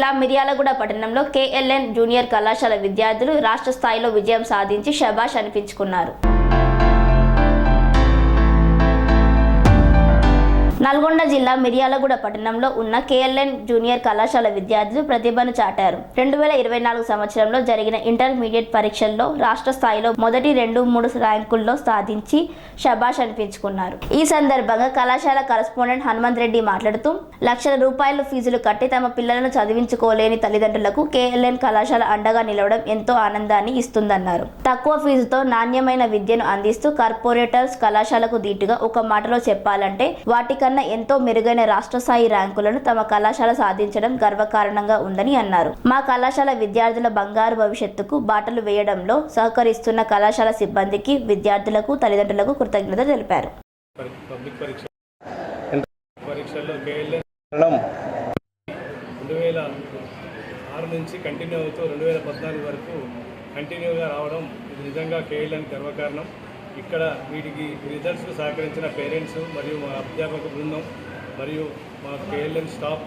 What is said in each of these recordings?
జిల్లా మిర్యాలగూడ పట్టణంలో KLN junior కళాశాల విద్యార్థులు రాష్ట్ర స్థాయిలో విజయం సాధించి శబాష్ అనిపించుకున్నారు. నల్గొండ జిల్లా మిర్యాలగూడ పట్టణంలో ఉన్న కేఎల్ఎన్ జూనియర్ కళాశాల విద్యార్థులు ప్రతిభను చాటారు. రెండు వేల ఇరవై నాలుగు సంవత్సరంలో జరిగిన ఇంటర్మీడియట్ పరీక్షల్లో రాష్ట్ర స్థాయిలో మొదటి రెండు మూడు ర్యాంకుల్లో సాధించి షబాష్ అనిపించుకున్నారు. ఈ సందర్భంగా కళాశాల కరస్పాండెంట్ హనుమంత్ రెడ్డి మాట్లాడుతూ లక్షల రూపాయల ఫీజులు కట్టి తమ పిల్లలను చదివించుకోలేని తల్లిదండ్రులకు కేఎల్ఎన్ కళాశాల అండగా నిలవడం ఎంతో ఆనందాన్ని ఇస్తుందన్నారు. తక్కువ ఫీజుతో నాణ్యమైన విద్యను అందిస్తూ కార్పొరేటర్స్ కళాశాలకు దీటుగా ఒక మాటలో చెప్పాలంటే వాటికన్నా ఎంతో మెరుగైన రాష్ట్ర స్థాయి ర్యాంకులను తమ కళాశాల సాధించడం గర్వకారణంగా ఉందని అన్నారు. మా కళాశాల విద్యార్థుల బంగారు భవిష్యత్తుకు బాటలు వేయడంలో సహకరిస్తున్న కళాశాల సిబ్బందికి విద్యార్థులకు తల్లిదండ్రులకు కృతజ్ఞత తెలిపారు. ఆరు నుంచి కంటిన్యూ అవుతూ రెండు వేల పద్నాలుగు వరకు కంటిన్యూగా రావడం ఇది నిజంగా కేఎల్ఎన్ గర్వకారణం ఇక్కడ వీటికి రిజల్ట్స్కు సహకరించిన పేరెంట్స్ మరియు మా అధ్యాపక బృందం మరియు మా కేఎల్ఎన్ స్టాఫ్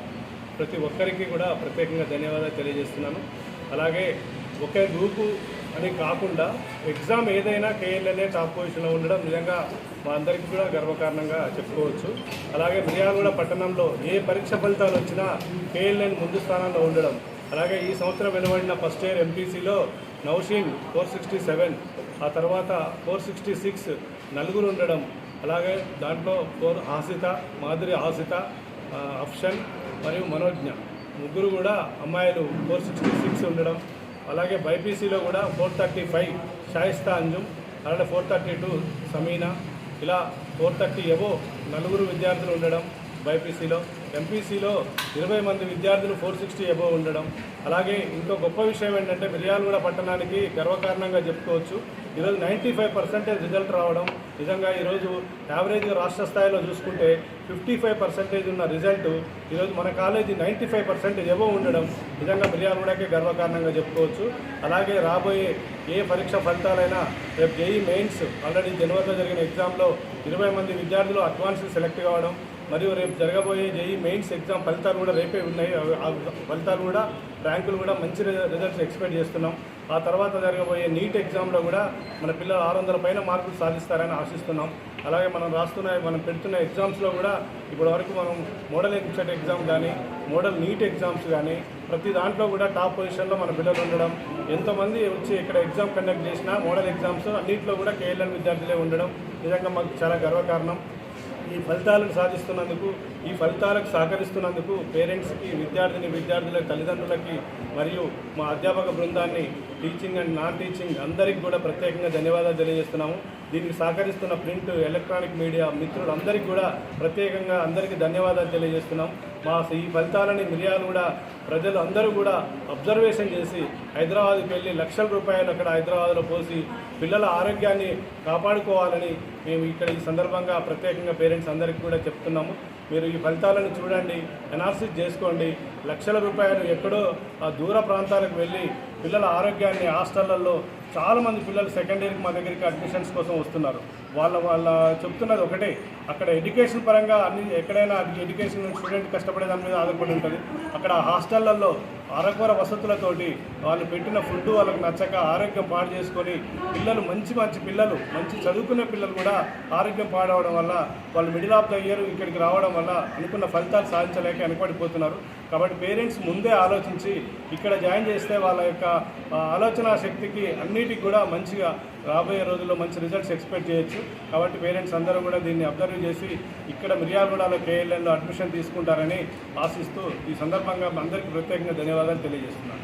ప్రతి ఒక్కరికి కూడా ప్రత్యేకంగా ధన్యవాదాలు తెలియజేస్తున్నాను. అలాగే ఒకే గ్రూపు అని కాకుండా ఎగ్జామ్ ఏదైనా కేఎల్ఎన్ఏ టాప్ పొజిషన్లో ఉండడం నిజంగా మా అందరికీ కూడా గర్వకారణంగా చెప్పుకోవచ్చు. అలాగే మిర్యాలగూడ పట్టణంలో ఏ పరీక్ష ఫలితాలు వచ్చినా కేఎల్ఎన్ ముందు స్థానంలో ఉండడం అలాగే ఈ సంవత్సరం వెలువడిన ఫస్ట్ ఇయర్ ఎంపీసీలో నౌషీన్ ఫోర్ సిక్స్టీ సెవెన్ ఆ తర్వాత ఫోర్ సిక్స్టీ సిక్స్ నలుగురు ఉండడం అలాగే దాంట్లో ఫోర్ హాసిత మాధురి హాసిత అప్షన్ మరియు మనోజ్ఞ. ముగ్గురు కూడా అమ్మాయిలు ఫోర్ సిక్స్టీ సిక్స్ ఉండడం అలాగే బైపీసీలో కూడా four thirty five Shaista Anjum అలాగే ఫోర్ థర్టీ టూ సమీనా ఇలా ఫోర్ థర్టీ ఎవో నలుగురు విద్యార్థులు ఉండడం బైపీసీలో. ఎంపీసీలో ఇరవై మంది విద్యార్థులు ఫోర్ సిక్స్టీ అబోవ్ ఉండడం. అలాగే ఇంకో గొప్ప విషయం ఏంటంటే మిర్యాలగూడ పట్టణానికి గర్వకారణంగా చెప్పుకోవచ్చు. ఈరోజు నైంటీ ఫైవ్ పర్సెంటేజ్ రిజల్ట్ రావడం. నిజంగా ఈరోజు యావరేజ్గా రాష్ట్ర స్థాయిలో చూసుకుంటే ఫిఫ్టీ ఫైవ్ పర్సెంటేజ్ ఉన్న రిజల్ట్ ఈరోజు మన college ninety five percentage above ఉండడం నిజంగా మిర్యాలగూడకే గర్వకారణంగా చెప్పుకోవచ్చు. అలాగే రాబోయే ఏ పరీక్ష ఫలితాలైనా రేపు జేఈ మెయిన్స్ ఆల్రెడీ జనవరిలో జరిగిన ఎగ్జామ్లో ఇరవై మంది విద్యార్థులు అడ్వాన్స్ సెలెక్ట్ కావడం. మరియు రేపు జరగబోయే జేఈ మెయిన్స్ ఎగ్జామ్ ఫలితాలు కూడా రేపే ఉన్నాయి. ఆ ఫలితాలు కూడా ర్యాంకులు కూడా మంచి రిజల్ట్స్ ఎక్స్పెక్ట్ చేస్తున్నాం. ఆ తర్వాత జరగబోయే నీట్ ఎగ్జామ్లో కూడా మన పిల్లలు ఆరు వందల పైన మార్కులు సాధిస్తారని ఆశిస్తున్నాం. అలాగే మనం రాస్తున్న మనం పెడుతున్న ఎగ్జామ్స్లో కూడా ఇప్పటి వరకు మనం మోడల్ ఎంసెట్ ఎగ్జామ్ కానీ మోడల్ నీట్ ఎగ్జామ్స్ కానీ ప్రతి దాంట్లో కూడా టాప్ పొజిషన్లో మన పిల్లలు ఉండడం ఎంతోమంది వచ్చి ఇక్కడ ఎగ్జామ్ కండక్ట్ చేసినా మోడల్ ఎగ్జామ్స్ అన్నింటిలో కూడా కేఎల్ఎన్ విద్యార్థులే ఉండడం నిజంగా మాకు చాలా గర్వకారణం. ఈ ఫలితాలను సాధిస్తున్నందుకు ఈ ఫలితాలకు సహకరిస్తున్నందుకు పేరెంట్స్కి విద్యార్థిని విద్యార్థుల తల్లిదండ్రులకి మరియు మా అధ్యాపక బృందాన్ని టీచింగ్ అండ్ నాన్ టీచింగ్ అందరికీ కూడా ప్రత్యేకంగా ధన్యవాదాలు తెలియజేస్తున్నాము. దీనికి సహకరిస్తున్న ప్రింట్ ఎలక్ట్రానిక్ మీడియా మిత్రులందరికీ కూడా ప్రత్యేకంగా అందరికీ ధన్యవాదాలు తెలియజేస్తున్నాం. మా ఈ ఫలితాలని మిరియాలు కూడా ప్రజలు అందరూ కూడా అబ్జర్వేషన్ చేసి హైదరాబాద్కి వెళ్ళి లక్షల రూపాయలు అక్కడ హైదరాబాద్లో పోసి పిల్లల ఆరోగ్యాన్ని కాపాడుకోవాలని మేము ఇక్కడ ఈ సందర్భంగా ప్రత్యేకంగా పేరెంట్స్ అందరికీ కూడా చెప్తున్నాము. మీరు ఈ ఫలితాలను చూడండి అనాలిసిస్ చేసుకోండి. లక్షల రూపాయలు ఎక్కడో ఆ దూర ప్రాంతాలకు వెళ్ళి పిల్లల ఆరోగ్యాన్ని హాస్టళ్ళలో చాలామంది పిల్లలు సెకండ్ ఇయర్కి మా దగ్గరికి అడ్మిషన్స్ కోసం వస్తున్నారు. వాళ్ళ వాళ్ళ చెప్తున్నది ఒకటే. అక్కడ ఎడ్యుకేషన్ పరంగా అన్ని ఎక్కడైనా ఎడ్యుకేషన్ స్టూడెంట్ కష్టపడే దాని మీద ఆధారపడి ఉంటుంది. అక్కడ హాస్టళ్ళలో అరకొర వసతులతోటి వాళ్ళు పెట్టిన ఫుడ్ వాళ్ళకి నచ్చక ఆరోగ్యం పాడు చేసుకొని పిల్లలు మంచి మంచి పిల్లలు మంచి చదువుకునే పిల్లలు కూడా ఆరోగ్యం పాడవడం వల్ల వాళ్ళు మిడిల్ ఆఫ్ ద ఇయర్ ఇక్కడికి రావడం వల్ల అనుకున్న ఫలితాలు సాధించలేక వెనకబడిపోతున్నారు. కాబట్టి పేరెంట్స్ ముందే ఆలోచించి ఇక్కడ జాయిన్ చేస్తే వాళ్ళ యొక్క ఆలోచన శక్తికి అన్నిటికి కూడా మంచిగా రాబోయే రోజుల్లో మంచి రిజల్ట్స్ ఎక్స్పెక్ట్ చేయొచ్చు. కాబట్టి పేరెంట్స్ అందరూ కూడా దీన్ని అబ్జర్వ్ చేసి ఇక్కడ మిర్యాలగూడలో కేఎల్ఎన్లో అడ్మిషన్ తీసుకుంటారని ఆశిస్తూ ఈ సందర్భంగా అందరికీ ప్రత్యేకంగా ధన్యవాదాలు తెలియజేస్తున్నాను.